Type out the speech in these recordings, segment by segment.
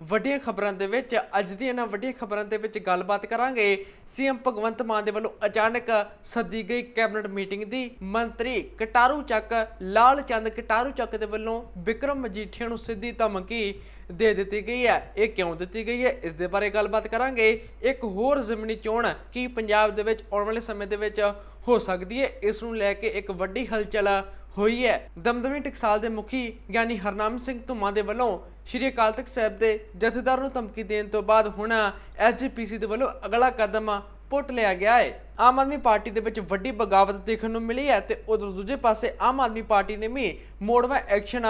ਵੱਡੀਆਂ ਖਬਰਾਂ ਦੇ ਵਿੱਚ, ਅੱਜ ਦੀ ਇਹਨਾਂ ਵੱਡੀਆਂ ਖਬਰਾਂ ਦੇ ਵਿੱਚ ਗੱਲਬਾਤ ਕਰਾਂਗੇ। ਸੀਐਮ ਭਗਵੰਤ ਮਾਨ ਦੇ ਵੱਲੋਂ ਅਚਾਨਕ ਸੱਦੀ ਗਈ ਕੈਬਨਿਟ ਮੀਟਿੰਗ ਦੀ। ਮੰਤਰੀ ਕਟਾਰੂ ਚੱਕ, ਲਾਲ ਚੰਦ ਕਟਾਰੂ ਚੱਕ ਦੇ ਵੱਲੋਂ ਵਿਕਰਮ ਮਜੀਠੀਆ ਨੂੰ ਸਿੱਧੀ ਧਮਕੀ ਦੇ ਦਿੱਤੀ ਗਈ ਹੈ। ਇਹ ਕਿਉਂ ਦਿੱਤੀ ਗਈ ਹੈ? ਇਸ ਦੇ ਬਾਰੇ ਗੱਲਬਾਤ ਕਰਾਂਗੇ। ਇੱਕ ਹੋਰ ਜ਼ਮੀਨੀ ਚੋਣ ਕੀ ਪੰਜਾਬ ਦੇ ਵਿੱਚ ਆਉਣ ਵਾਲੇ ਸਮੇਂ ਦੇ ਵਿੱਚ ਹੋ ਸਕਦੀ ਹੈ? ਇਸ ਨੂੰ ਲੈ ਕੇ ਇੱਕ ਵੱਡੀ ਹਲਚਲ ਹੋਈ ਹੈ। ਦਮਦਮੀ ਟਕਸਾਲ ਦੇ ਮੁਖੀ ਗਿਆਨੀ ਹਰਨਾਮ ਸਿੰਘ ਧੁੰਮਾ ਦੇ ਵੱਲੋਂ ਸ਼੍ਰੀ ਅਕਾਲ ਤਖਤ ਸਾਹਿਬ ਦੇ ਜਥੇਦਾਰ ਨੂੰ ਧਮਕੀ ਦੇਣ ਤੋਂ ਬਾਅਦ ਹੁਣ ਐਸਜੀਪੀਸੀ ਦੇ ਵੱਲੋਂ ਅਗਲਾ ਕਦਮ ਪੁੱਟ ਲਿਆ ਗਿਆ ਹੈ। ਆਮ ਆਦਮੀ ਪਾਰਟੀ ਦੇ ਵਿੱਚ ਵੱਡੀ ਬਗਾਵਤ ਦੇਖਣ ਨੂੰ ਮਿਲੀ ਹੈ ਤੇ ਉਧਰ ਦੂਜੇ ਪਾਸੇ ਆਮ ਆਦਮੀ ਪਾਰਟੀ ਨੇ ਵੀ ਮੋੜਵਾ ਐਕਸ਼ਨ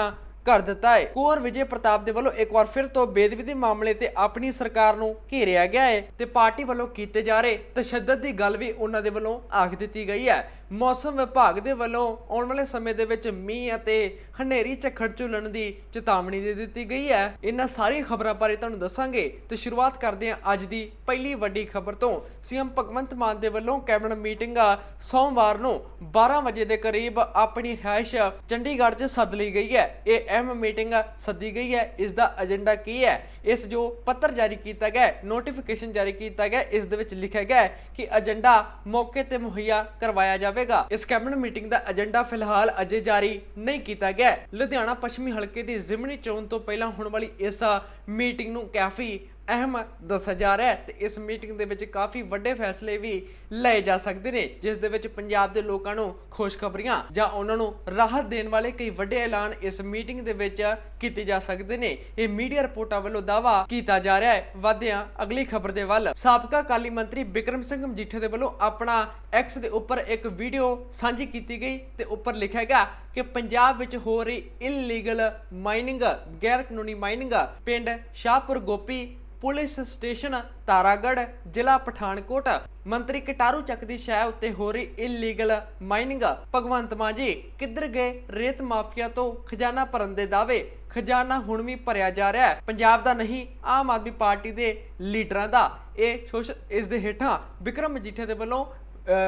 ਕਰ ਦਿੱਤਾ ਹੈ। ਕੋਰ ਵਿਜੇ ਪ੍ਰਤਾਪ ਦੇ ਵੱਲੋਂ ਇੱਕ ਵਾਰ ਫਿਰ ਤੋਂ ਬੇਦਵੀ ਦੇ ਮਾਮਲੇ ਤੇ ਆਪਣੀ ਸਰਕਾਰ ਨੂੰ ਘੇਰਿਆ ਗਿਆ ਹੈ ਤੇ ਪਾਰਟੀ ਵੱਲੋਂ ਕੀਤੇ ਜਾ ਰਹੇ ਤਸ਼ੱਦਦ ਦੀ ਗੱਲ ਵੀ ਉਹਨਾਂ ਦੇ ਵੱਲੋਂ ਆਖ ਦਿੱਤੀ ਗਈ ਹੈ। ਮੌਸਮ ਵਿਭਾਗ ਦੇ ਵੱਲੋਂ ਆਉਣ ਵਾਲੇ ਸਮੇਂ ਦੇ ਵਿੱਚ ਮੀਂਹ ਅਤੇ ਹਨੇਰੀ ਝੱਖੜ ਝੁੱਲਣ ਦੀ ਚੇਤਾਵਨੀ ਦੇ ਦਿੱਤੀ ਗਈ ਹੈ। ਇਹਨਾਂ ਸਾਰੀ ਖਬਰਾਂ ਬਾਰੇ ਤੁਹਾਨੂੰ ਦੱਸਾਂਗੇ ਤੇ ਸ਼ੁਰੂਆਤ ਕਰਦੇ ਹਾਂ ਅੱਜ ਦੀ ਪਹਿਲੀ ਵੱਡੀ ਖਬਰ ਤੋਂ। ਸੀਐਮ ਭਗਵੰਤ ਮਾਨ ਦੇ ਵੱਲੋਂ ਕੈਬਨਿਟ ਮੀਟਿੰਗ ਸੋਮਵਾਰ ਨੂੰ 12 ਵਜੇ ਦੇ ਕਰੀਬ ਆਪਣੀ ਹੈਸ਼ ਚੰਡੀਗੜ੍ਹ 'ਚ ਸੱਦ ਲਈ ਗਈ ਹੈ। ਇਹ ਅਹਿਮ ਮੀਟਿੰਗ ਸੱਦੀ ਗਈ ਹੈ। ਇਸ ਦਾ ਏਜੰਡਾ ਕੀ ਹੈ? ਇਸ ਜੋ ਪੱਤਰ ਜਾਰੀ ਕੀਤਾ ਗਿਆ ਨੋਟੀਫਿਕੇਸ਼ਨ ਜਾਰੀ ਕੀਤਾ ਗਿਆ ਇਸ ਦੇ ਵਿੱਚ ਲਿਖਿਆ ਗਿਆ ਕਿ ਏਜੰਡਾ ਮੌਕੇ ਤੇ ਮੁਹੱਈਆ ਕਰਵਾਇਆ ਜਾਵੇ। ਜਾਵੇਗਾ। ਇਸ ਕੈਬਨਿਟ ਮੀਟਿੰਗ ਦਾ ਏਜੰਡਾ ਫਿਲਹਾਲ ਅਜੇ ਜਾਰੀ ਨਹੀਂ ਕੀਤਾ ਗਿਆ ਲੁਧਿਆਣਾ ਪੱਛਮੀ ਹਲਕੇ ਦੀ ਜ਼ਿਮਨੀ ਚੋਣ ਤੋਂ ਪਹਿਲਾਂ ਹੋਣ ਵਾਲੀ ਇਸ ਮੀਟਿੰਗ ਨੂੰ ਕਾਫੀ ਅਹਿਮ ਦੱਸਿਆ ਜਾ ਰਿਹਾ ਹੈ ਤੇ ਇਸ ਮੀਟਿੰਗ ਦੇ ਵਿੱਚ ਕਾਫੀ ਵੱਡੇ ਫੈਸਲੇ ਵੀ ਲਏ ਜਾ ਸਕਦੇ ਨੇ, ਜਿਸ ਦੇ ਵਿੱਚ ਪੰਜਾਬ ਦੇ ਲੋਕਾਂ ਨੂੰ ਖੁਸ਼ਖਬਰੀਆਂ ਜਾਂ ਉਹਨਾਂ ਨੂੰ ਰਾਹਤ ਦੇਣ ਵਾਲੇ ਕਈ ਵੱਡੇ ਐਲਾਨ ਇਸ ਮੀਟਿੰਗ ਦੇ ਵਿੱਚ ਕੀਤੇ ਜਾ ਸਕਦੇ ਨੇ। ਇਹ ਮੀਡੀਆ ਰਿਪੋਰਟਾਂ ਵੱਲੋਂ ਦਾਵਾ ਕੀਤਾ ਜਾ ਰਿਹਾ ਹੈ। ਵਧਿਆਂ ਅਗਲੀ ਖਬਰ ਦੇ ਵੱਲ, ਸਾਬਕਾ ਕਾਲੀ ਮੰਤਰੀ ਬਿਕਰਮ ਸਿੰਘ ਮਜੀਠੇ ਦੇ ਵੱਲੋਂ ਆਪਣਾ ਐਕਸ ਦੇ ਉੱਪਰ ਇੱਕ ਵੀਡੀਓ ਸਾਂਝੀ ਕੀਤੀ ਗਈ ਤੇ ਉੱਪਰ ਲਿਖਿਆ ਗਿਆ ਕਿ ਪੰਜਾਬ ਵਿੱਚ ਹੋ ਰਹੀ ਇਲੀਗਲ ਮਾਈਨਿੰਗ ਗੈਰ ਕਾਨੂੰਨੀ ਮਾਈਨਿੰਗ ਪਿੰਡ ਸ਼ਾਹਪੁਰ ਗੋਪੀ ਪੁਲਿਸ ਸਟੇਸ਼ਨ ਤਾਰਾਗੜ੍ਹ, ਜ਼ਿਲ੍ਹਾ ਪਠਾਨਕੋਟ। ਮੰਤਰੀ ਕਟਾਰੂ ਚੱਕ ਦੀ ਸ਼ਹਿ ਉੱਤੇ ਹੋ ਰਹੀ ਇਲੀਗਲ ਮਾਈਨਿੰਗ ਭਗਵੰਤ ਮਾਨ ਜੀ, ਕਿੱਧਰ ਗਏ ਰੇਤ ਮਾਫੀਆ ਤੋਂ? ਖਜ਼ਾਨਾ ਭਰਨ ਦੇ ਦਾਅਵੇ। ਖਜ਼ਾਨਾ ਹੁਣ ਵੀ ਭਰਿਆ ਜਾ ਰਿਹਾ ਹੈ। ਪੰਜਾਬ ਦਾ ਨਹੀਂ, ਆਮ ਆਦਮੀ ਪਾਰਟੀ ਦੇ ਲੀਡਰਾਂ ਦਾ। ਇਹ ਸੋਸ਼ਲ ਇਸ ਦੇ ਹੇਠਾਂ ਵਿਕਰਮ ਮਜੀਠੇ ਦੇ ਵੱਲੋਂ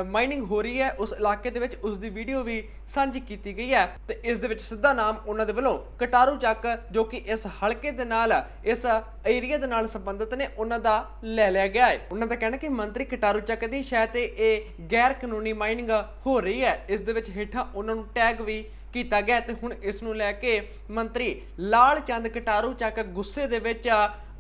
ਮਾਈਨਿੰਗ ਹੋ ਰਹੀ ਹੈ, ਉਸ ਇਲਾਕੇ ਦੇ ਵਿੱਚ ਉਸ ਦੀ ਵੀਡੀਓ ਵੀ ਸਾਂਝੀ ਕੀਤੀ ਗਈ ਹੈ ਤੇ ਇਸ ਦੇ ਵਿੱਚ ਸਿੱਧਾ ਨਾਮ ਉਹਨਾਂ ਦੇ ਵੱਲੋਂ ਕਟਾਰੂ ਚੱਕ ਜੋ ਕਿ ਇਸ ਹਲਕੇ ਦੇ ਨਾਲ, ਇਸ ਏਰੀਆ ਦੇ ਨਾਲ ਸੰਬੰਧਿਤ ਨੇ, ਉਹਨਾਂ ਦਾ ਲੈ ਲਿਆ ਗਿਆ ਹੈ। ਉਹਨਾਂ ਦਾ ਕਹਿਣਾ ਕਿ ਮੰਤਰੀ ਕਟਾਰੂ ਚੱਕ ਦੀ ਸ਼ਾਇਦ ਤੇ ਇਹ ਗੈਰ ਕਾਨੂੰਨੀ ਮਾਈਨਿੰਗ ਹੋ ਰਹੀ ਹੈ, ਇਸ ਦੇ ਵਿੱਚ ਹੇਠਾਂ ਉਹਨਾਂ ਨੂੰ ਟੈਗ ਵੀ ਕੀਤਾ ਗਿਆ ਤੇ ਹੁਣ ਇਸ ਨੂੰ ਲੈ ਕੇ ਮੰਤਰੀ ਲਾਲ ਚੰਦ ਕਟਾਰੂ ਚੱਕ ਗੁੱਸੇ ਦੇ ਵਿੱਚ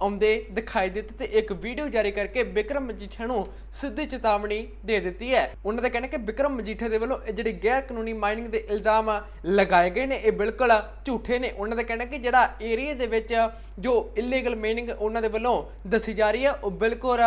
ਆਉਂਦੇ ਦਿਖਾਈ ਦਿੱਤੇ ਤੇ ਇੱਕ ਵੀਡੀਓ ਜਾਰੀ ਕਰਕੇ ਵਿਕਰਮ ਮਜੀਠੀਆ ਨੂੰ ਸਿੱਧੀ ਚੇਤਾਵਨੀ ਦੇ ਦਿੱਤੀ ਹੈ। ਉਹਨਾਂ ਦਾ ਕਹਿਣਾ ਕਿ ਵਿਕਰਮ ਮਜੀਠੀਆ ਦੇ ਵੱਲੋਂ ਇਹ ਜਿਹੜੀ ਗੈਰ ਕਾਨੂੰਨੀ ਮਾਈਨਿੰਗ ਦੇ ਇਲਜ਼ਾਮ ਲਗਾਏ ਗਏ ਨੇ, ਇਹ ਬਿਲਕੁਲ ਝੂਠੇ ਨੇ। ਉਹਨਾਂ ਦਾ ਕਹਿਣਾ ਕਿ ਜਿਹੜਾ ਏਰੀਆ ਦੇ ਵਿੱਚ ਜੋ ਇਲੀਗਲ ਮਾਈਨਿੰਗ ਉਹਨਾਂ ਦੇ ਵੱਲੋਂ ਦੱਸੀ ਜਾ ਰਹੀ ਹੈ, ਉਹ ਬਿਲਕੁਲ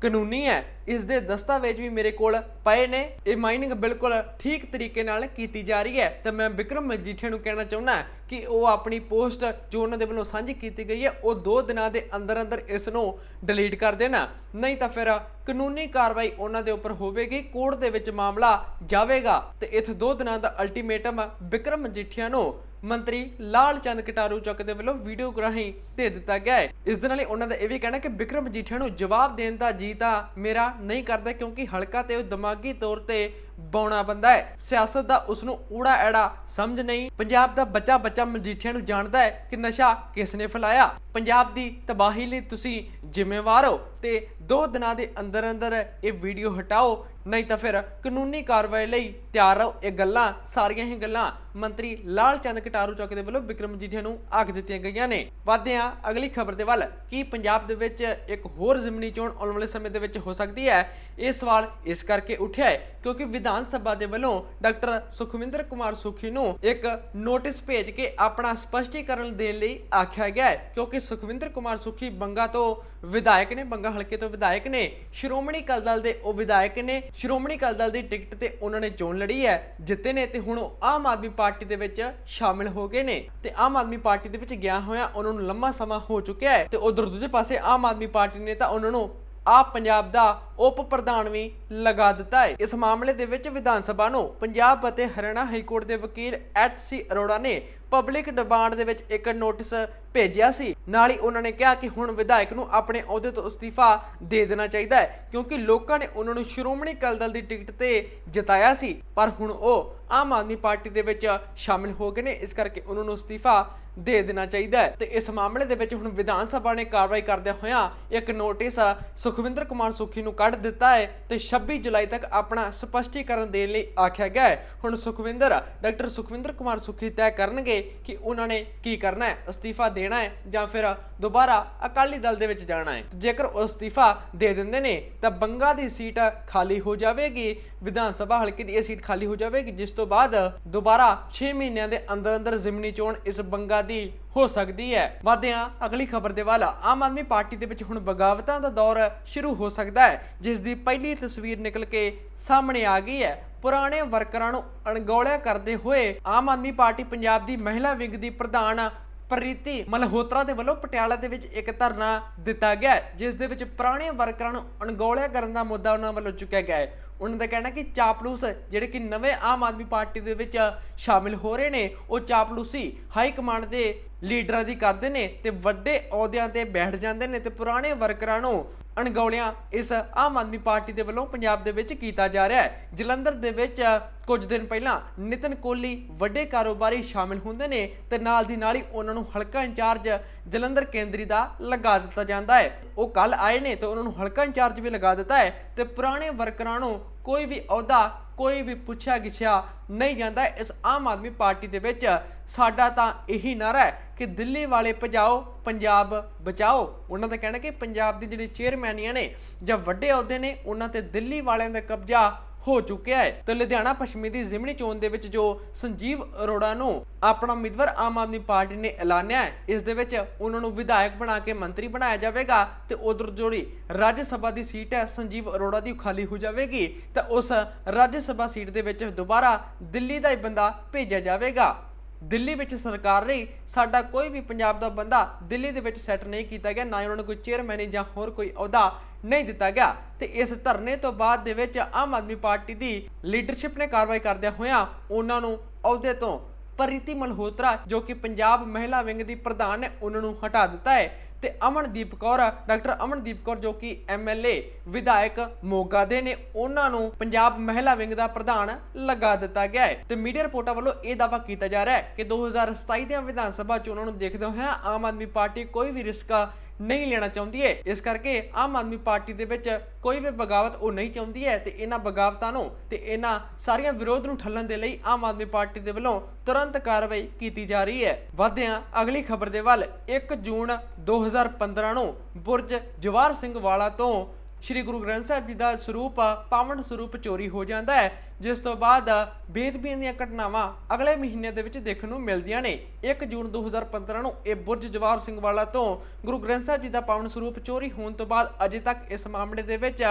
ਕਾਨੂੰਨੀ ਹੈ। ਇਸ ਦੇ ਦਸਤਾਵੇਜ਼ ਵੀ ਮੇਰੇ ਕੋਲ ਪਏ ਨੇ। ਇਹ ਮਾਈਨਿੰਗ ਬਿਲਕੁਲ ਠੀਕ ਤਰੀਕੇ ਨਾਲ ਕੀਤੀ ਜਾ ਰਹੀ ਹੈ। ਤੇ ਮੈਂ ਵਿਕਰਮ ਮਜੀਠੀਆ ਨੂੰ ਕਹਿਣਾ ਚਾਹੁੰਦਾ ਕਿ ਉਹ ਆਪਣੀ ਪੋਸਟ ਜੋ ਉਹਨਾਂ ਦੇ ਵੱਲੋਂ ਸਾਂਝੀ ਕੀਤੀ ਗਈ ਹੈ, ਉਹ 2 ਦਿਨਾਂ ਦੇ ਅੰਦਰ ਅੰਦਰ ਇਸ ਨੂੰ ਡਿਲੀਟ ਕਰ ਦੇਣਾ। ਨਹੀਂ ਤਾਂ ਫਿਰ ਕਾਨੂੰਨੀ ਕਾਰਵਾਈ ਉਹਨਾਂ ਦੇ ਉੱਪਰ ਹੋਵੇਗੀ, ਕੋਰਟ ਦੇ ਵਿੱਚ ਮਾਮਲਾ ਜਾਵੇਗਾ। ਤੇ ਇੱਥੇ 2 ਦਿਨਾਂ ਦਾ ਅਲਟੀਮੇਟਮ ਵਿਕਰਮ ਮਜੀਠੀਆ ਨੂੰ ਮੰਤਰੀ ਲਾਲ ਚੰਦ ਕਟਾਰੂ ਚੱਕ ਦੇ ਵੱਲੋਂ ਵੀਡੀਓ ਰਾਹੀਂ ਦੇ ਦਿੱਤਾ ਗਿਆ ਹੈ। ਇਸ ਦੇ ਨਾਲ ਹੀ ਉਹਨਾਂ ਦਾ ਇਹ ਵੀ ਕਹਿਣਾ ਕਿ ਵਿਕਰਮ ਮਜੀਠੀਆ ਨੂੰ ਜਵਾਬ ਦੇਣ ਦਾ ਜੀ ਤਾਂ ਮੇਰਾ ਨਹੀਂ ਕਰਦਾ ਕਿਉਂਕਿ ਹਲਕਾ ਤੇ ਉਹ ਦਿਮਾਗੀ ਤੌਰ ਤੇ ਬੌਣਾ ਬੰਦਾ ਹੈ। ਸਿਆਸਤ ਦਾ ਉਸ ਨੂੰ ਊੜਾ ਐੜਾ ਸਮਝ ਨਹੀਂ। ਪੰਜਾਬ ਦਾ ਬੱਚਾ ਬੱਚਾ ਮਜੀਠੀਆ ਨੂੰ ਜਾਣਦਾ ਹੈ ਕਿ ਨਸ਼ਾ ਕਿਸ ਨੇ ਫੈਲਾਇਆ। ਪੰਜਾਬ ਦੀ ਤਬਾਹੀ ਲਈ ਤੁਸੀਂ ਜ਼ਿੰਮੇਵਾਰ ਹੋ ਤੇ 2 ਦਿਨਾਂ ਦੇ ਅੰਦਰ ਅੰਦਰ ਇਹ ਵੀਡੀਓ ਹਟਾਓ ਨਹੀਂ ਤਾਂ ਫਿਰ ਕਾਨੂੰਨੀ ਕਾਰਵਾਈ ਲਈ ਤਿਆਰ ਰਹੋ। ਇਹ ਗੱਲਾਂ, ਸਾਰੀਆਂ ਹੀ ਗੱਲਾਂ ਮੰਤਰੀ ਲਾਲ ਚੰਦ ਕਟਾਰੂ ਚੌਕ ਦੇ ਵੱਲੋਂ ਵਿਕਰਮ ਮਜੀਠੀਆ ਨੂੰ ਆਖ ਦਿੱਤੀਆਂ ਗਈਆਂ ਨੇ। ਵਧਦੇ ਹਾਂ ਅਗਲੀ ਖਬਰ ਦੇ ਵੱਲ ਕੀ ਪੰਜਾਬ ਦੇ ਵਿੱਚ ਇੱਕ ਹੋਰ ਜ਼ਿਮਨੀ ਚੋਣ ਆਉਣ ਵਾਲੇ ਸਮੇਂ ਦੇ ਵਿੱਚ ਹੋ ਸਕਦੀ ਹੈ? ਇਹ ਸਵਾਲ ਇਸ ਕਰਕੇ ਉੱਠਿਆ ਹੈ ਕਿਉਂਕਿ ਵਿਧਾਨ ਸਭਾ ਦੇ ਵੱਲੋਂ ਡਾਕਟਰ ਸੁਖਵਿੰਦਰ ਕੁਮਾਰ ਸੁਖੀ ਨੂੰ ਇੱਕ ਨੋਟਿਸ ਭੇਜ ਕੇ ਆਪਣਾ ਸਪਸ਼ਟੀਕਰਨ ਦੇਣ ਲਈ ਆਖਿਆ ਗਿਆ ਹੈ। ਕਿਉਂਕਿ ਸੁਖਵਿੰਦਰ ਕੁਮਾਰ ਸੁਖੀ ਬੰਗਾ ਤੋਂ ਵਿਧਾਇਕ ਨੇ, ਬੰਗਾ ਹਲਕੇ ਤੋਂ ਵਿਧਾਇਕ ਨੇ, ਸ਼੍ਰੋਮਣੀ ਅਕਾਲੀ ਦਲ ਦੇ ਉਹ ਵਿਧਾਇਕ ਨੇ ਸ਼੍ਰੋਮਣੀ ਅਕਾਲੀ ਦਲ ਦੀ ਟਿਕਟ ਤੇ ਉਹਨਾਂ ਨੇ ਚੋਣ ਲੜੀ ਹੈ, ਜਿੱਤੇ ਨੇ ਤੇ ਹੁਣ ਉਹ ਆਮ ਆਦਮੀ ਪਾਰਟੀ ਦੇ ਵਿੱਚ ਸ਼ਾਮਿਲ ਹੋ ਗਏ ਨੇ। ਤੇ ਆਮ ਆਦਮੀ ਪਾਰਟੀ ਦੇ ਵਿੱਚ ਗਿਆ ਹੋਇਆ, ਉਹਨਾਂ ਨੂੰ ਲੰਮਾ ਸਮਾਂ ਹੋ ਚੁੱਕਿਆ ਹੈ ਤੇ ਉਧਰ ਦੂਜੇ ਪਾਸੇ ਆਮ ਆਦਮੀ ਪਾਰਟੀ ਨੇ ਤਾਂ ਉਹਨਾਂ ਨੂੰ ਆਪ ਪੰਜਾਬ ਦਾ ਉਪ ਪ੍ਰਧਾਨ ਵੀ ਲਗਾ ਦਿੱਤਾ ਹੈ। ਇਸ ਮਾਮਲੇ ਦੇ ਵਿੱਚ ਵਿਧਾਨ ਸਭਾ ਨੂੰ ਪੰਜਾਬ ਅਤੇ ਹਰਿਆਣਾ ਹਾਈ ਕੋਰਟ ਦੇ ਵਕੀਲ ਐਚ ਸੀ ਅਰੋੜਾ ਨੇ ਪਬਲਿਕ ਡਿਮਾਂਡ ਦੇ ਵਿੱਚ ਇੱਕ ਨੋਟਿਸ ਭੇਜਿਆ ਸੀ। ਨਾਲ ਹੀ ਉਹਨਾਂ ਨੇ ਕਿਹਾ ਕਿ ਹੁਣ ਵਿਧਾਇਕ ਨੂੰ ਆਪਣੇ ਅਹੁਦੇ ਤੋਂ ਅਸਤੀਫਾ ਦੇ ਦੇਣਾ ਚਾਹੀਦਾ ਹੈ, ਕਿਉਂਕਿ ਲੋਕਾਂ ਨੇ ਉਹਨਾਂ ਨੂੰ ਸ਼੍ਰੋਮਣੀ ਅਕਾਲੀ ਦਲ ਦੀ ਟਿਕਟ ਤੇ ਜਿਤਾਇਆ ਸੀ। ਪਰ ਹੁਣ ਉਹ ਆਮ ਆਦਮੀ ਪਾਰਟੀ ਦੇ ਵਿੱਚ ਸ਼ਾਮਿਲ ਹੋ ਗਏ ਨੇ, ਇਸ ਕਰਕੇ ਉਹਨਾਂ ਨੂੰ ਅਸਤੀਫਾ ਦੇ ਦੇਣਾ ਚਾਹੀਦਾ ਹੈ। ਤੇ ਇਸ ਮਾਮਲੇ ਦੇ ਵਿੱਚ ਹੁਣ ਵਿਧਾਨ ਸਭਾ ਨੇ ਕਾਰਵਾਈ ਕਰਦਿਆਂ ਹੋਇਆਂ ਇੱਕ ਨੋਟਿਸ ਸੁਖਵਿੰਦਰ ਕੁਮਾਰ ਸੁਖੀ ਨੂੰ ਕੱਢ ਦਿੱਤਾ ਹੈ ਤੇ 26 ਜੁਲਾਈ ਤੱਕ ਆਪਣਾ ਸਪਸ਼ਟੀਕਰਨ ਦੇਣ ਲਈ ਆਖਿਆ ਗਿਆ ਹੈ। ਹੁਣ ਸੁਖਵਿੰਦਰ, ਡਾਕਟਰ ਸੁਖਵਿੰਦਰ ਕੁਮਾਰ ਸੁਖੀ ਤੈਅ ਕਰਨਗੇ ਕਿ ਉਹਨਾਂ ਨੇ ਕੀ ਕਰਨਾ ਹੈ, ਅਸਤੀਫਾ ਦੇਣਾ ਹੈ ਜਾਂ ਫਿਰ ਦੁਬਾਰਾ ਅਕਾਲੀ ਦਲ ਦੇ ਵਿੱਚ ਜਾਣਾ ਹੈ। ਜੇਕਰ ਉਹ ਅਸਤੀਫਾ ਦੇ ਦਿੰਦੇ ਨੇ, ਤਾਂ ਬੰਗਾ ਦੀ ਸੀਟ ਖਾਲੀ ਹੋ ਜਾਵੇਗੀ, ਵਿਧਾਨ ਸਭਾ ਹਲਕੇ ਦੀ ਇਹ ਸੀਟ ਖਾਲੀ ਹੋ ਜਾਵੇਗੀ, ਜਿਸ ਤੋਂ ਬਾਅਦ ਦੁਬਾਰਾ 6 ਮਹੀਨਿਆਂ ਦੇ ਅੰਦਰ ਅੰਦਰ ਜ਼ਿਮਨੀ ਚੋਣ ਇਸ ਬੰਗਾ ਦੀ ਹੋ ਸਕਦੀ ਹੈ। ਵਾਦਿਆਂ ਅਗਲੀ ਖਬਰ ਦੇ ਵੱਲ ਆਮ ਆਦਮੀ ਪਾਰਟੀ ਦੇ ਵਿੱਚ ਹੁਣ ਬਗਾਵਤਾਂ ਦਾ ਦੌਰ ਸ਼ੁਰੂ ਹੋ ਸਕਦਾ ਹੈ ਜਿਸ ਦੀ ਪਹਿਲੀ ਤਸਵੀਰ ਨਿਕਲ ਕੇ ਸਾਹਮਣੇ ਆ ਗਈ ਹੈ। ਪੁਰਾਣੇ ਵਰਕਰਾਂ ਨੂੰ ਅਣਗੌਲਿਆ ਕਰਦੇ ਹੋਏ ਆਮ ਆਦਮੀ ਪਾਰਟੀ ਪੰਜਾਬ ਦੀ ਮਹਿਲਾ ਵਿੰਗ ਦੀ ਪ੍ਰਧਾਨ ਪ੍ਰੀਤੀ ਮਲਹੋਤਰਾ ਦੇ ਵੱਲੋਂ ਪਟਿਆਲਾ ਦੇ ਵਿੱਚ ਇੱਕ ਧਰਨਾ ਦਿੱਤਾ ਗਿਆ ਹੈ, ਜਿਸ ਦੇ ਵਿੱਚ ਪੁਰਾਣੇ ਵਰਕਰਾਂ ਨੂੰ ਅਣਗੌਲਿਆ ਕਰਨ ਦਾ ਮੁੱਦਾ ਉਹਨਾਂ ਵੱਲੋਂ ਚੁੱਕਿਆ ਗਿਆ ਹੈ। ਉਹਨਾਂ ਦਾ ਕਹਿਣਾ ਕਿ ਚਾਪਲੂਸ ਜਿਹੜੇ ਕਿ ਨਵੇਂ ਆਮ ਆਦਮੀ ਪਾਰਟੀ ਦੇ ਵਿੱਚ ਸ਼ਾਮਿਲ ਹੋ ਰਹੇ ਨੇ, ਉਹ ਚਾਪਲੂਸੀ ਹਾਈ ਕਮਾਂਡ ਦੇ ਲੀਡਰਾਂ ਦੀ ਕਰਦੇ ਨੇ ਤੇ ਵੱਡੇ ਅਹੁਦਿਆਂ ਤੇ ਬੈਠ ਜਾਂਦੇ ਨੇ ਤੇ ਪੁਰਾਣੇ ਵਰਕਰਾਂ ਨੂੰ ਅਣਗੌਲਿਆਂ ਇਸ ਆਮ ਆਦਮੀ ਪਾਰਟੀ ਦੇ ਵੱਲੋਂ ਪੰਜਾਬ ਦੇ ਵਿੱਚ ਕੀਤਾ ਜਾ ਰਿਹਾ ਹੈ। ਜਲੰਧਰ ਦੇ ਵਿੱਚ ਕੁਝ ਦਿਨ ਪਹਿਲਾਂ ਨਿਤਨ ਕੋਹਲੀ ਵੱਡੇ ਕਾਰੋਬਾਰੀ ਸ਼ਾਮਿਲ ਹੁੰਦੇ ਨੇ ਤੇ ਨਾਲ ਦੀ ਨਾਲ ਹੀ ਉਹਨਾਂ ਨੂੰ ਹਲਕਾ ਇੰਚਾਰਜ ਜਲੰਧਰ ਕੇਂਦਰੀ ਦਾ ਲਗਾ ਦਿੱਤਾ ਜਾਂਦਾ ਹੈ। ਉਹ ਕੱਲ ਆਏ ਨੇ ਤੇ ਉਹਨਾਂ ਨੂੰ ਹਲਕਾ ਇੰਚਾਰਜ ਵੀ ਲਗਾ ਦਿੱਤਾ ਹੈ ਤੇ ਪੁਰਾਣੇ ਵਰਕਰਾਂ ਨੂੰ ਕੋਈ ਵੀ ਅਹੁਦਾ, ਕੋਈ ਵੀ ਪੁੱਛਿਆ ਗਿਛਿਆ ਨਹੀਂ ਜਾਂਦਾ। ਇਸ ਆਮ ਆਦਮੀ ਪਾਰਟੀ ਦੇ ਵਿੱਚ ਸਾਡਾ ਤਾਂ ਇਹੀ ਨਾਰਾ ਹੈ ਕਿ ਦਿੱਲੀ ਵਾਲੇ ਭਜਾਓ, ਪੰਜਾਬ ਬਚਾਓ। ਉਹਨਾਂ ਦਾ ਕਹਿਣਾ ਕਿ ਪੰਜਾਬ ਦੀ ਜਿਹੜੀ ਚੇਅਰਮੈਨੀਆਂ ਨੇ ਜਾਂ ਵੱਡੇ ਅਹੁਦੇ ਨੇ, ਉਹਨਾਂ ਤੇ ਦਿੱਲੀ ਵਾਲਿਆਂ ਦਾ ਕਬਜ਼ਾ ਹੋ ਚੁੱਕਿਆ ਹੈ। ਤੇ ਲੁਧਿਆਣਾ ਪੱਛਮੀ ਦੀ ਜ਼ਿਮਨੀ ਚੋਣ ਦੇ ਵਿੱਚ ਜੋ ਸੰਜੀਵ ਅਰੋੜਾ ਨੂੰ ਆਪਣਾ ਉਮੀਦਵਾਰ ਆਮ ਆਦਮੀ ਪਾਰਟੀ ਨੇ ਐਲਾਨਿਆ ਹੈ, ਇਸ ਦੇ ਵਿੱਚ ਉਹਨਾਂ ਨੂੰ ਵਿਧਾਇਕ ਬਣਾ ਕੇ ਮੰਤਰੀ ਬਣਾਇਆ ਜਾਵੇਗਾ ਤੇ ਉਧਰ ਜਿਹੜੀ ਰਾਜ ਸਭਾ ਦੀ ਸੀਟ ਹੈ, ਸੰਜੀਵ ਅਰੋੜਾ ਦੀ ਖਾਲੀ ਹੋ ਜਾਵੇਗੀ। ਤਾਂ ਉਸ ਰਾਜ ਸਭਾ ਸੀਟ ਦੇ ਵਿੱਚ ਦੁਬਾਰਾ ਦਿੱਲੀ ਦਾ ਹੀ ਬੰਦਾ ਭੇਜਿਆ ਜਾਵੇਗਾ। ਦਿੱਲੀ ਵਿੱਚ ਸਰਕਾਰ ਰਹੀ ਸਾਡਾ ਕੋਈ ਵੀ ਪੰਜਾਬ ਦਾ ਬੰਦਾ ਦਿੱਲੀ ਦੇ ਵਿੱਚ ਸੈੱਟ ਨਹੀਂ ਕੀਤਾ ਗਿਆ, ਨਾ ਹੀ ਉਹਨਾਂ ਨੂੰ ਕੋਈ ਚੇਅਰਮੈਨ ਜਾਂ ਹੋਰ ਕੋਈ ਅਹੁਦਾ ਨਹੀਂ ਦਿੱਤਾ ਗਿਆ। ਤੇ ਇਸ ਧਰਨੇ ਤੋਂ ਬਾਅਦ ਦੇ ਵਿੱਚ ਆਮ ਆਦਮੀ ਪਾਰਟੀ ਦੀ ਲੀਡਰਸ਼ਿਪ ਨੇ ਕਾਰਵਾਈ ਕਰਦਿਆਂ ਹੋਇਆਂ ਉਹਨਾਂ ਨੂੰ ਅਹੁਦੇ ਤੋਂ ਪ੍ਰੀਤੀ ਮਲਹੋਤਰਾ, ਜੋ ਕਿ ਪੰਜਾਬ ਮਹਿਲਾ ਵਿੰਗ ਦੀ ਪ੍ਰਧਾਨ ਹੈ ਉਹਨਾਂ ਨੂੰ ਹਟਾ ਦਿੱਤਾ ਹੈ। ਤੇ ਅਮਨਦੀਪ ਕੌਰ, ਡਾਕਟਰ ਅਮਨਦੀਪ ਕੌਰ ਜੋ ਕਿ ਐਮਐਲਏ ਵਿਧਾਇਕ ਮੋਗਾ ਦੇ ਨੇ, ਉਹਨਾਂ ਨੂੰ ਪੰਜਾਬ ਮਹਿਲਾ ਵਿੰਗ ਦਾ ਪ੍ਰਧਾਨ ਲਗਾ ਦਿੱਤਾ ਗਿਆ ਹੈ। ਤੇ ਮੀਡੀਆ ਰਿਪੋਰਟਾਂ ਵੱਲੋਂ ਇਹ ਦਾਅਵਾ ਕੀਤਾ ਜਾ ਰਿਹਾ ਹੈ ਕਿ 2027 ਦੀਆਂ ਵਿਧਾਨ ਸਭਾ ਚੋਣਾਂ ਨੂੰ ਦੇਖਦੇ ਹੋਏ ਆਮ ਆਦਮੀ ਪਾਰਟੀ ਕੋਈ ਵੀ ਰਿਸਕਾ ਨਹੀਂ ਲੈਣਾ ਚਾਹੁੰਦੀ ਹੈ ਇਸ ਕਰਕੇ ਆਮ ਆਦਮੀ ਪਾਰਟੀ ਦੇ ਵਿੱਚ ਕੋਈ ਵੀ ਬਗਾਵਤ ਉਹ ਨਹੀਂ ਚਾਹੁੰਦੀ ਹੈ ਤੇ ਇਹਨਾਂ ਬਗਾਵਤਾਂ ਨੂੰ ਤੇ ਇਹਨਾਂ ਸਾਰੀਆਂ ਵਿਰੋਧ ਨੂੰ ਠੱਲਣ ਦੇ ਲਈ ਆਮ ਆਦਮੀ ਪਾਰਟੀ ਦੇ ਵੱਲੋਂ ਤੁਰੰਤ ਕਾਰਵਾਈ ਕੀਤੀ ਜਾ ਰਹੀ ਹੈ ਵਧਿਆਂ, ਅਗਲੀ ਖਬਰ ਦੇ ਵੱਲ 1 ਜੂਨ 2015 ਨੂੰ ਬੁਰਜ ਜਵਾਹਰ ਸਿੰਘ ਵਾਲਾ ਤੋਂ ਸ਼੍ਰੀ ਗੁਰੂ ਗ੍ਰੰਥ ਸਾਹਿਬ ਜੀ ਦਾ ਸਰੂਪ, ਪਾਵਨ ਸਰੂਪ ਚੋਰੀ ਹੋ ਜਾਂਦਾ ਹੈ, ਜਿਸ ਤੋਂ ਬਾਅਦ ਬੇਦਬੀਆਂ ਦੀਆਂ ਘਟਨਾਵਾਂ ਅਗਲੇ ਮਹੀਨੇ ਦੇ ਵਿੱਚ ਦੇਖਣ ਨੂੰ ਮਿਲਦੀਆਂ ਨੇ। 1 ਜੂਨ 2015 ਨੂੰ ਇਹ ਬੁਰਜ ਜਵਾਹਰ ਸਿੰਘ ਵਾਲਾ ਤੋਂ ਗੁਰੂ ਗ੍ਰੰਥ ਸਾਹਿਬ ਜੀ ਦਾ ਪਾਵਨ ਸਰੂਪ ਚੋਰੀ ਹੋਣ ਤੋਂ ਬਾਅਦ ਅਜੇ ਤੱਕ ਇਸ ਮਾਮਲੇ ਦੇ ਵਿੱਚ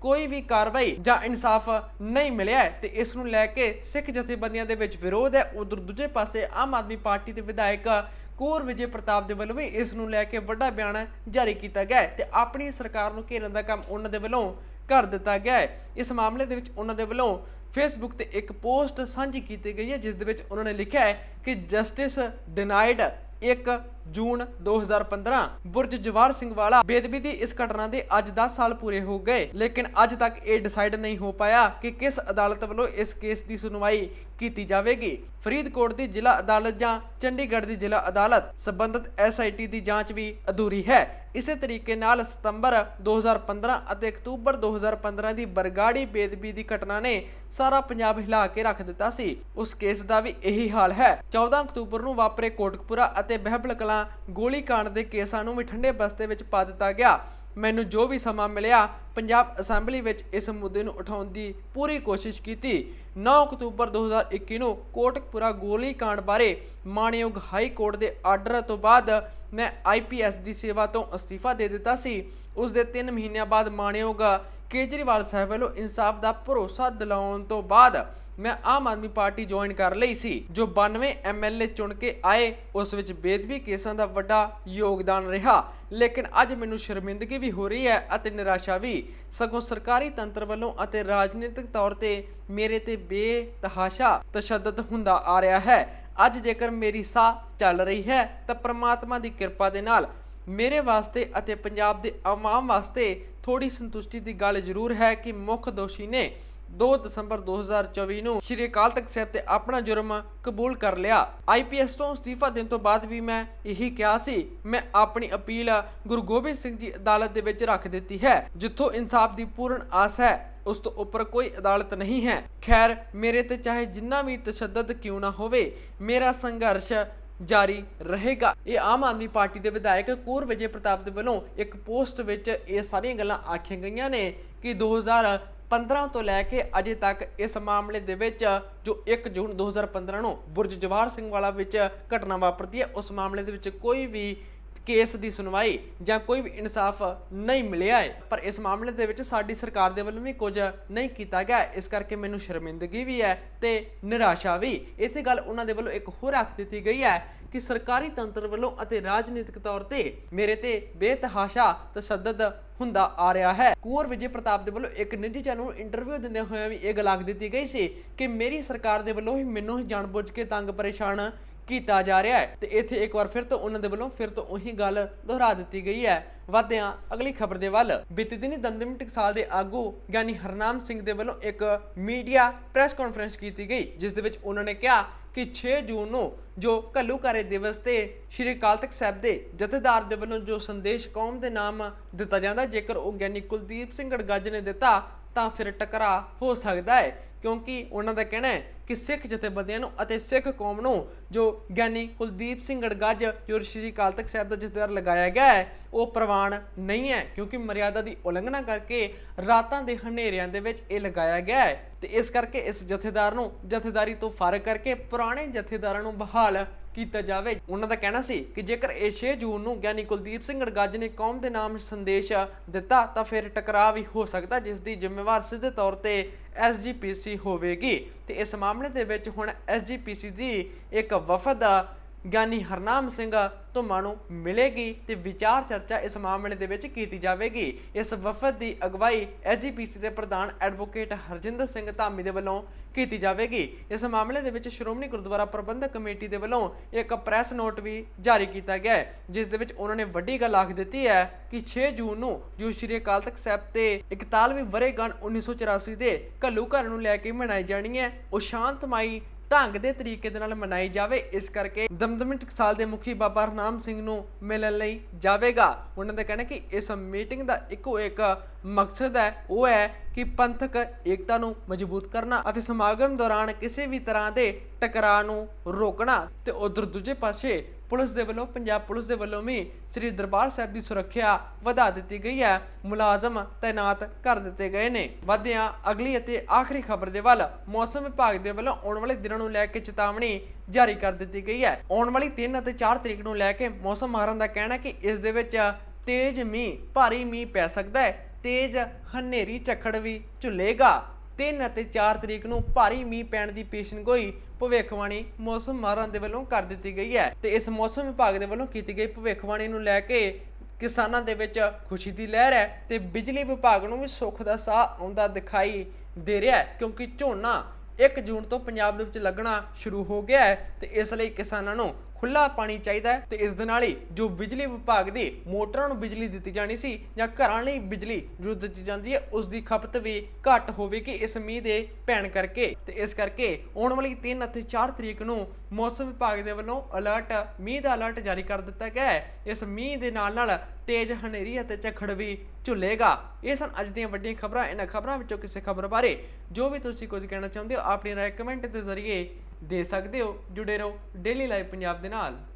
ਕੋਈ ਵੀ ਕਾਰਵਾਈ ਜਾਂ ਇਨਸਾਫ ਨਹੀਂ ਮਿਲਿਆ ਹੈ ਤੇ ਇਸ ਨੂੰ ਲੈ ਕੇ ਸਿੱਖ ਜਥੇਬੰਦੀਆਂ ਦੇ ਵਿੱਚ ਵਿਰੋਧ ਹੈ। ਉਧਰ ਦੂਜੇ ਪਾਸੇ ਆਮ ਆਦਮੀ ਪਾਰਟੀ ਦੇ ਵਿਧਾਇਕ ਕੌਰ ਵਿਜੇ ਪ੍ਰਤਾਪ ਦੇ ਵੱਲੋਂ ਵੀ ਇਸ ਨੂੰ ਲੈ ਕੇ ਵੱਡਾ ਬਿਆਨ ਜਾਰੀ ਕੀਤਾ ਗਿਆ ਹੈ ਤੇ ਆਪਣੀ ਸਰਕਾਰ ਨੂੰ ਘੇਰਨ ਦਾ ਕੰਮ ਉਹਨਾਂ ਦੇ ਵੱਲੋਂ ਕਰ ਦਿੱਤਾ ਗਿਆ ਹੈ। ਇਸ ਮਾਮਲੇ ਦੇ ਵਿੱਚ ਉਹਨਾਂ ਦੇ ਵੱਲੋਂ ਫੇਸਬੁੱਕ ਤੇ ਇੱਕ ਪੋਸਟ ਸਾਂਝੀ ਕੀਤੀ ਗਈ ਹੈ, ਜਿਸ ਦੇ ਵਿੱਚ ਉਹਨਾਂ ਨੇ ਲਿਖਿਆ ਹੈ ਕਿ ਜਸਟਿਸ ਡਿਨਾਈਡ ਇੱਕ ਜੂਨ 2015 ਬੁਰਜ ਜਵਾਹਰ ਸਿੰਘ ਵਾਲਾ ਬੇਦਬੀ ਦੀ ਇਸ ਘਟਨਾ ਦੇ ਅੱਜ 10 ਸਾਲ ਪੂਰੇ ਹੋ ਗਏ। ਲੇਕਿਨ ਅੱਜ ਤੱਕ ਇਹ ਡਿਸਾਈਡ ਨਹੀਂ ਹੋ ਪਾਇਆ ਕਿ ਕਿਸ ਅਦਾਲਤ ਵੱਲੋਂ ਇਸ ਕੇਸ ਦੀ ਸੁਣਵਾਈ ਕੀਤੀ ਜਾਵੇਗੀ। ਫਰੀਦਕੋਟ ਦੀ ਜ਼ਿਲ੍ਹਾ ਅਦਾਲਤ ਜਾਂ ਚੰਡੀਗੜ੍ਹ ਦੀ ਜ਼ਿਲ੍ਹਾ ਅਦਾਲਤ, ਸਬੰਧਤ ਐਸਆਈਟੀ ਦੀ ਜਾਂਚ ਵੀ ਅਧੂਰੀ ਹੈ। ਇਸੇ ਤਰੀਕੇ ਨਾਲ ਸਤੰਬਰ 2015 ਅਤੇ ਅਕਤੂਬਰ 2015 ਦੀ ਬਰਗਾੜੀ ਬੇਦਬੀ ਦੀ ਘਟਨਾ ਨੇ ਸਾਰਾ ਪੰਜਾਬ ਹਿਲਾ ਕੇ ਰੱਖ ਦਿੱਤਾ ਸੀ। ਉਸ ਕੇਸ ਦਾ ਵੀ ਇਹੀ ਹਾਲ ਹੈ। 14 ਅਕਤੂਬਰ ਨੂੰ ਵਾਪਰੇ ਕੋਟਕਪੂਰਾ ਅਤੇ ਬਹਿਬਲ ਕਲਾਂ ਤਰ੍ਹਾਂ ਗੋਲੀ ਕਾਂਡ ਦੇ ਕੇਸਾਂ ਨੂੰ ਵੀ ਠੰਡੇ ਬਸਤੇ ਵਿੱਚ ਪਾ ਦਿੱਤਾ ਗਿਆ। ਮੈਨੂੰ ਜੋ ਵੀ ਸਮਾਂ ਮਿਲਿਆ, ਪੰਜਾਬ ਅਸੈਂਬਲੀ ਵਿੱਚ ਇਸ ਮੁੱਦੇ ਨੂੰ ਉਠਾਉਣ ਦੀ ਪੂਰੀ ਕੋਸ਼ਿਸ਼ ਕੀਤੀ। 9 ਅਕਤੂਬਰ 2021 ਨੂੰ ਕੋਟਕਪੁਰਾ ਗੋਲੀ ਕਾਂਡ ਬਾਰੇ ਮਾਨਯੋਗ ਹਾਈ ਕੋਰਟ ਦੇ ਆਰਡਰ ਤੋਂ ਬਾਅਦ ਮੈਂ ਆਈਪੀਐਸ ਦੀ ਸੇਵਾ ਤੋਂ ਅਸਤੀਫਾ ਦੇ ਦਿੱਤਾ ਸੀ। ਉਸ ਦੇ 3 ਮਹੀਨਿਆਂ ਬਾਅਦ ਮਾਨਯੋਗ ਕੇਜਰੀਵਾਲ ਸਾਹਿਬ ਵੱਲੋਂ ਇਨਸਾਫ ਦਾ ਭਰੋਸਾ ਦਿਲਾਉਣ ਤੋਂ ਬਾਅਦ ਮੈਂ ਆਮ ਆਦਮੀ ਪਾਰਟੀ ਜੁਆਇਨ ਕਰ ਲਈ ਸੀ, ਜੋ 92 ਐਮਐਲਏ ਚੁਣ ਕੇ ਆਏ, ਉਸ ਵਿੱਚ ਬੇਦਬੀ ਕੇਸਾਂ ਦਾ ਵੱਡਾ ਯੋਗਦਾਨ ਰਿਹਾ। ਲੇਕਿਨ ਅੱਜ ਮੈਨੂੰ ਸ਼ਰਮਿੰਦਗੀ ਵੀ ਹੋ ਰਹੀ ਹੈ ਅਤੇ ਨਿਰਾਸ਼ਾ ਵੀ। ਸਗੋਂ ਸਰਕਾਰੀ ਤੰਤਰ ਵੱਲੋਂ ਅਤੇ ਰਾਜਨੀਤਿਕ ਤੌਰ ਤੇ ਮੇਰੇ ਤੇ ਬੇਤਹਾਸ਼ਾ ਤਸ਼ੱਦਦ ਹੁੰਦਾ ਆ ਰਿਹਾ ਹੈ। ਅੱਜ ਜੇਕਰ ਮੇਰੀ ਸਾਹ ਚੱਲ ਰਹੀ ਹੈ, ਤਾਂ ਪ੍ਰਮਾਤਮਾ ਦੀ ਕਿਰਪਾ ਦੇ ਨਾਲ ਮੇਰੇ ਵਾਸਤੇ ਅਤੇ ਪੰਜਾਬ ਦੇ ਆਵਾਮ ਵਾਸਤੇ ਥੋੜੀ ਸੰਤੁਸ਼ਟੀ ਦੀ ਗੱਲ ਜ਼ਰੂਰ ਹੈ ਕਿ ਮੁੱਖ ਦੋਸ਼ੀ ਨੇ 2 ਦਸੰਬਰ 2024 ਨੂੰ ਸ਼੍ਰੀ ਅਕਾਲ ਤਖਤ ਸਾਹਿਬ ਤੇ ਆਪਣਾ ਜੁਰਮ ਕਬੂਲ ਕਰ ਲਿਆ। ਆਈਪੀਐਸ ਤੋਂ ਅਸਤੀਫਾ ਦੇਣ ਤੋਂ ਬਾਅਦ ਵੀ ਮੈਂ ਇਹੀ ਕਿਹਾ ਸੀ, ਮੈਂ ਆਪਣੀ ਅਪੀਲ ਗੁਰੂ ਗੋਬਿੰਦ ਸਿੰਘ ਜੀ ਅਦਾਲਤ ਦੇ ਵਿੱਚ ਰੱਖ ਦਿੱਤੀ ਹੈ, ਜਿੱਥੋਂ ਇਨਸਾਫ ਦੀ ਪੂਰਨ ਆਸ ਹੈ, ਉਸ ਤੋਂ ਉੱਪਰ ਕੋਈ ਅਦਾਲਤ ਨਹੀਂ ਹੈ। ਖੈਰ, ਮੇਰੇ ਤੇ ਚਾਹੇ ਜਿੰਨਾ ਵੀ ਤਸ਼ੱਦਦ ਕਿਉਂ ਨਾ ਹੋਵੇ, ਮੇਰਾ ਸੰਘਰਸ਼ ਜਾਰੀ ਰਹੇਗਾ। ਇਹ ਆਮ ਆਦਮੀ ਪਾਰਟੀ ਦੇ ਵਿਧਾਇਕ ਕੂਰ ਵਿਜੇ ਪ੍ਰਤਾਪ ਦੇ ਵੱਲੋਂ ਇੱਕ ਪੋਸਟ ਵਿੱਚ ਇਹ ਸਾਰੀਆਂ ਗੱਲਾਂ ਆਖੀਆਂ ਗਈਆਂ ਨੇ ਕਿ 2015 ਤੋਂ ਲੈ ਕੇ ਅਜੇ ਤੱਕ ਇਸ ਮਾਮਲੇ ਦੇ ਵਿੱਚ ਜੋ 1 ਜੂਨ 2015 ਨੂੰ ਬੁਰਜ ਜਵਾਹਰ ਸਿੰਘ ਵਾਲਾ ਵਿੱਚ ਘਟਨਾ ਵਾਪਰਦੀ ਹੈ, ਉਸ ਮਾਮਲੇ ਦੇ ਵਿੱਚ ਕੋਈ ਵੀ ਕੇਸ ਦੀ ਸੁਣਵਾਈ ਜਾਂ ਕੋਈ ਵੀ ਇਨਸਾਫ ਨਹੀਂ ਮਿਲਿਆ ਹੈ। ਪਰ ਇਸ ਮਾਮਲੇ ਦੇ ਵਿੱਚ ਸਾਡੀ ਸਰਕਾਰ ਦੇ ਵੱਲੋਂ ਵੀ ਕੁਝ ਨਹੀਂ ਕੀਤਾ ਗਿਆ। ਇਸ ਕਰਕੇ ਮੈਨੂੰ ਸ਼ਰਮਿੰਦਗੀ ਵੀ ਹੈ ਤੇ ਨਿਰਾਸ਼ਾ ਵੀ। ਇੱਥੇ ਗੱਲ ਉਹਨਾਂ ਦੇ ਵੱਲੋਂ ਇੱਕ ਹੋਰ ਆਖ ਦਿੱਤੀ ਗਈ ਹੈ ਕਿ ਸਰਕਾਰੀ ਤੰਤਰ ਵੱਲੋਂ ਅਤੇ ਰਾਜਨੀਤਿਕ ਤੌਰ ਤੇ ਮੇਰੇ ਤੇ ਬੇਤਹਾਸ਼ਾ ਤਸ਼ੱਦਦ ਹੁੰਦਾ ਆ ਰਿਹਾ ਹੈ। ਕੁੰਵਰ ਵਿਜੇ ਪ੍ਰਤਾਪ ਦੇ ਵੱਲੋਂ ਇੱਕ ਨਿੱਜੀ ਚੈਨਲ ਨੂੰ ਇੰਟਰਵਿਊ ਦਿੰਦੇ ਹੋਏ ਵੀ ਇਹ ਗੱਲ ਆਖ ਦਿੱਤੀ ਗਈ ਸੀ ਕਿ ਮੇਰੀ ਸਰਕਾਰ ਦੇ ਵੱਲੋਂ ਹੀ ਮੈਨੂੰ ਹੀ ਜਾਣਬੁੱਝ ਕੇ ਤੰਗ ਪਰੇਸ਼ਾਨ ਕੀਤਾ ਜਾ ਰਿਹਾ ਹੈ। ਤੇ ਇੱਥੇ ਇੱਕ ਵਾਰ ਫਿਰ ਤੋਂ ਉਹਨਾਂ ਦੇ ਵੱਲੋਂ ਫਿਰ ਤੋਂ ਉਹੀ ਗੱਲ ਦੁਹਰਾ ਦਿੱਤੀ ਗਈ ਹੈ। ਵਧਦੇ ਹਾਂ ਅਗਲੀ ਖਬਰ ਦੇ ਵੱਲ। ਬੀਤੇ ਦਿਨੀ ਦਮਦਮੀ ਟਕਸਾਲ ਦੇ ਆਗੂ ਗਿਆਨੀ ਹਰਨਾਮ ਸਿੰਘ ਦੇ ਵੱਲੋਂ ਇੱਕ ਮੀਡੀਆ ਪ੍ਰੈਸ ਕਾਨਫਰੰਸ ਕੀਤੀ ਗਈ, ਜਿਸ ਦੇ ਵਿੱਚ ਉਹਨਾਂ ਨੇ ਕਿਹਾ ਕਿ 6 ਜੂਨ ਨੂੰ ਜੋ ਘੱਲੂਕਾਰੇ ਦਿਵਸ ਤੇ ਸ਼੍ਰੀ ਅਕਾਲ ਤਖਤ ਸਾਹਿਬ ਦੇ ਜਥੇਦਾਰ ਦੇ ਵੱਲੋਂ ਜੋ ਸੰਦੇਸ਼ ਕੌਮ ਦੇ ਨਾਮ ਦਿੱਤਾ ਜਾਂਦਾ, ਜੇਕਰ ਉਹ ਗਿਆਨੀ ਕੁਲਦੀਪ ਸਿੰਘ ਗੜਗੱਜ ਨੇ ਦਿੱਤਾ ਤਾਂ ਫਿਰ ਟਕਰਾ ਹੋ ਸਕਦਾ ਹੈ, ਕਿਉਂਕਿ ਉਹਨਾਂ ਦਾ ਕਹਿਣਾ ਹੈ ਕਿ ਸਿੱਖ ਜਥੇਬੰਦੀਆਂ ਨੂੰ ਅਤੇ ਸਿੱਖ ਕੌਮ ਨੂੰ ਜੋ ਗਿਆਨੀ ਕੁਲਦੀਪ ਸਿੰਘ ਗੜਗੱਜ ਜੋ ਸ਼੍ਰੀ ਅਕਾਲ ਤਖਤ ਸਾਹਿਬ ਦਾ ਜਥੇਦਾਰ ਲਗਾਇਆ ਗਿਆ ਹੈ, ਉਹ ਪ੍ਰਵਾਨ ਨਹੀਂ ਹੈ, ਕਿਉਂਕਿ ਮਰਿਆਦਾ ਦੀ ਉਲੰਘਣਾ ਕਰਕੇ ਰਾਤਾਂ ਦੇ ਹਨੇਰਿਆਂ ਦੇ ਵਿੱਚ ਇਹ ਲਗਾਇਆ ਗਿਆ ਹੈ। ਤੇ ਇਸ ਕਰਕੇ ਇਸ ਜਥੇਦਾਰ ਨੂੰ ਜਥੇਦਾਰੀ ਤੋਂ ਫ਼ਰਕ ਕਰਕੇ ਪੁਰਾਣੇ ਜਥੇਦਾਰਾਂ ਨੂੰ ਬਹਾਲ ਕੀਤਾ ਜਾਵੇ। ਉਹਨਾਂ ਦਾ ਕਹਿਣਾ ਸੀ ਕਿ ਜੇਕਰ ਇਹ 6 ਜੂਨ ਨੂੰ ਗਿਆਨੀ ਕੁਲਦੀਪ ਸਿੰਘ ਗੜਗੱਜ ਨੇ ਕੌਮ ਦੇ ਨਾਮ ਸੰਦੇਸ਼ ਦਿੱਤਾ, ਤਾਂ ਫਿਰ ਟਕਰਾਅ ਵੀ ਹੋ ਸਕਦਾ ਜਿਸ ਦੀ ਜ਼ਿੰਮੇਵਾਰ ਸਿੱਧੇ ਤੌਰ ਤੇ ਐਸਜੀਪੀਸੀ ਹੋਵੇਗੀ। ਤੇ ਇਸ ਮਾਮਲੇ ਦੇ ਵਿੱਚ ਹੁਣ ਐਸਜੀਪੀਸੀ ਦੀ ਇੱਕ ਵਫਦ ਗਿਆਨੀ ਹਰਨਾਮ ਸਿੰਘ ਧੁੰਮਾ ਨੂੰ ਮਿਲੇਗੀ ਤੇ ਵਿਚਾਰ ਚਰਚਾ ਇਸ ਮਾਮਲੇ ਦੇ ਵਿੱਚ ਕੀਤੀ ਜਾਵੇਗੀ। ਇਸ ਵਫਦ ਦੀ ਅਗਵਾਈ ਐਸਜੀਪੀਸੀ ਦੇ ਪ੍ਰਧਾਨ ਐਡਵੋਕੇਟ ਹਰਜਿੰਦਰ ਸਿੰਘ ਧਾਮੀ ਦੇ ਵੱਲੋਂ ਕੀਤੀ ਜਾਵੇਗੀ। ਇਸ ਮਾਮਲੇ ਦੇ ਵਿੱਚ ਸ਼੍ਰੋਮਣੀ ਗੁਰਦੁਆਰਾ ਪ੍ਰਬੰਧਕ ਕਮੇਟੀ ਦੇ ਵੱਲੋਂ ਇੱਕ ਪ੍ਰੈਸ ਨੋਟ ਵੀ ਜਾਰੀ ਕੀਤਾ ਗਿਆ ਹੈ, ਜਿਸ ਦੇ ਵਿੱਚ ਉਹਨਾਂ ਨੇ ਵੱਡੀ ਗੱਲ ਆਖ ਦਿੱਤੀ ਹੈ ਕਿ 6 ਜੂਨ ਨੂੰ ਜੋ ਸ਼੍ਰੀ ਅਕਾਲ ਤਖਤ ਸਾਹਿਬ ਤੇ 41ਵੀਂ ਵਰੇਗੰਢ 1984 ਦੇ ਘੱਲੂ ਘਰ ਨੂੰ ਲੈ ਕੇ ਮਨਾਈ ਜਾਣੀ ਹੈ, ਉਹ ਸ਼ਾਂਤਮਈ ਢੰਗ ਦੇ ਤਰੀਕੇ ਦੇ ਨਾਲ ਮਨਾਈ ਜਾਵੇ, ਇਸ ਕਰਕੇ ਦਮਦਮੀ ਟਕਸਾਲ ਦੇ ਮੁਖੀ ਬਾਬਾ ਹਰਨਾਮ ਸਿੰਘ ਨੂੰ ਮਿਲਣ ਲਈ ਜਾਵੇਗਾ। ਉਹਨਾਂ ਦਾ ਕਹਿਣਾ ਕਿ ਇਸ ਮੀਟਿੰਗ ਦਾ ਇੱਕੋ ਇੱਕ ਮਕਸਦ ਹੈ, ਉਹ ਹੈ ਕਿ ਪੰਥਕ ਏਕਤਾ ਨੂੰ ਮਜ਼ਬੂਤ ਕਰਨਾ ਅਤੇ ਸਮਾਗਮ ਦੌਰਾਨ ਕਿਸੇ ਵੀ ਤਰ੍ਹਾਂ ਦੇ ਟਕਰਾਅ ਨੂੰ ਰੋਕਣਾ। ਤੇ ਉਧਰ ਦੂਜੇ ਪਾਸੇ ਪੁਲਿਸ ਦੇ ਵੱਲੋਂ, ਪੰਜਾਬ ਪੁਲਿਸ ਦੇ ਵੱਲੋਂ ਵੀ ਸ੍ਰੀ ਦਰਬਾਰ ਸਾਹਿਬ ਦੀ ਸੁਰੱਖਿਆ ਵਧਾ ਦਿੱਤੀ ਗਈ ਹੈ। ਮੁਲਾਜ਼ਮ ਤਾਇਨਾਤ ਕਰ ਦਿੱਤੇ ਗਏ ਨੇ। ਵਧਿਆਂ ਅਗਲੀ ਅਤੇ ਆਖਰੀ ਖਬਰ ਦੇ ਵੱਲ। ਮੌਸਮ ਵਿਭਾਗ ਦੇ ਵੱਲੋਂ ਆਉਣ ਵਾਲੇ ਦਿਨਾਂ ਨੂੰ ਲੈ ਕੇ ਚੇਤਾਵਨੀ ਜਾਰੀ ਕਰ ਦਿੱਤੀ ਗਈ ਹੈ। ਆਉਣ ਵਾਲੀ 3 ਅਤੇ 4 ਤਰੀਕ ਨੂੰ ਲੈ ਕੇ ਮੌਸਮ ਮਾਰਨ ਦਾ ਕਹਿਣਾ ਕਿ ਇਸ ਦੇ ਵਿੱਚ ਤੇਜ਼ ਮੀਂਹ, ਭਾਰੀ ਮੀਂਹ ਪੈ ਸਕਦਾ ਹੈ। ਤੇਜ਼ ਹਨੇਰੀ ਝੱਖੜ ਵੀ ਝੁੱਲੇਗਾ। 3 ਅਤੇ 4 ਤਰੀਕ ਨੂੰ ਭਾਰੀ ਮੀਂਹ ਪੈਣ ਦੀ ਪੇਸ਼ਨਗੋਈ ਭਵਿੱਖਬਾਣੀ ਮੌਸਮ ਮਾਹਰਾਂ ਦੇ ਵੱਲੋਂ ਕਰ ਦਿੱਤੀ ਗਈ ਹੈ ਤੇ ਇਸ ਮੌਸਮ ਵਿਭਾਗ ਦੇ ਵੱਲੋਂ ਕੀਤੀ ਗਈ ਭਵਿੱਖਬਾਣੀ ਨੂੰ ਲੈ ਕੇ ਕਿਸਾਨਾਂ ਦੇ ਵਿੱਚ ਖੁਸ਼ੀ ਦੀ ਲਹਿਰ ਹੈ ਤੇ ਬਿਜਲੀ ਵਿਭਾਗ ਨੂੰ ਵੀ ਸੁੱਖ ਦਾ ਸਾਹ ਆਉਂਦਾ ਦਿਖਾਈ ਦੇ ਰਿਹਾ ਹੈ ਕਿਉਂਕਿ ਝੋਨਾ 1 ਜੂਨ ਤੋਂ ਪੰਜਾਬ ਦੇ ਵਿੱਚ ਲੱਗਣਾ ਸ਼ੁਰੂ ਹੋ ਗਿਆ ਹੈ ਤੇ ਇਸ ਲਈ ਕਿਸਾਨਾਂ ਨੂੰ ਖੁੱਲਾ ਪਾਣੀ ਚਾਹੀਦਾ ਹੈ ਤੇ ਇਸ ਦੇ ਨਾਲ ਹੀ ਜੋ ਬਿਜਲੀ ਵਿਭਾਗ ਦੀ ਮੋਟਰਾਂ ਨੂੰ ਬਿਜਲੀ ਦਿੱਤੀ ਜਾਣੀ ਸੀ ਜਾਂ ਘਰਾਂ ਲਈ ਬਿਜਲੀ ਜੋ ਦਿੱਤੀ ਜਾਂਦੀ ਹੈ, ਉਸ ਦੀ ਖਪਤ ਵੀ ਘੱਟ ਹੋਵੇਗੀ ਇਸ ਮੀਂਹ ਦੇ ਪੈਣ ਕਰਕੇ। ਤੇ ਇਸ ਕਰਕੇ ਆਉਣ ਵਾਲੀ 3 ਅਤੇ 4 ਤਰੀਕ ਨੂੰ ਮੌਸਮ ਵਿਭਾਗ ਦੇ ਵੱਲੋਂ ਅਲਰਟ ਮੀਂਹ ਦਾ ਅਲਰਟ ਜਾਰੀ ਕਰ ਦਿੱਤਾ ਗਿਆ ਹੈ। ਇਸ ਮੀਂਹ ਦੇ ਨਾਲ ਨਾਲ ਤੇਜ਼ ਹਨੇਰੀ ਅਤੇ ਝੱਖੜ ਵੀ ਝੁੱਲੇਗਾ। ਇਹ ਸਨ ਅੱਜ ਦੀਆਂ ਵੱਡੀਆਂ ਖਬਰਾਂ। ਇਹਨਾਂ ਖਬਰਾਂ ਵਿੱਚੋਂ ਕਿਸੇ ਖਬਰ ਬਾਰੇ ਜੋ ਵੀ ਤੁਸੀਂ ਕੁਝ ਕਹਿਣਾ ਚਾਹੁੰਦੇ ਹੋ, ਆਪਣੀ ਰਾਏ ਕਮੈਂਟ ਦੇ ਜ਼ਰੀਏ ਦੇ ਸਕਦੇ ਹੋ ਜੁੜੇ ਰਹੋ ਡੇਲੀ ਲਾਈਵ ਪੰਜਾਬ ਦੇ ਨਾਲ।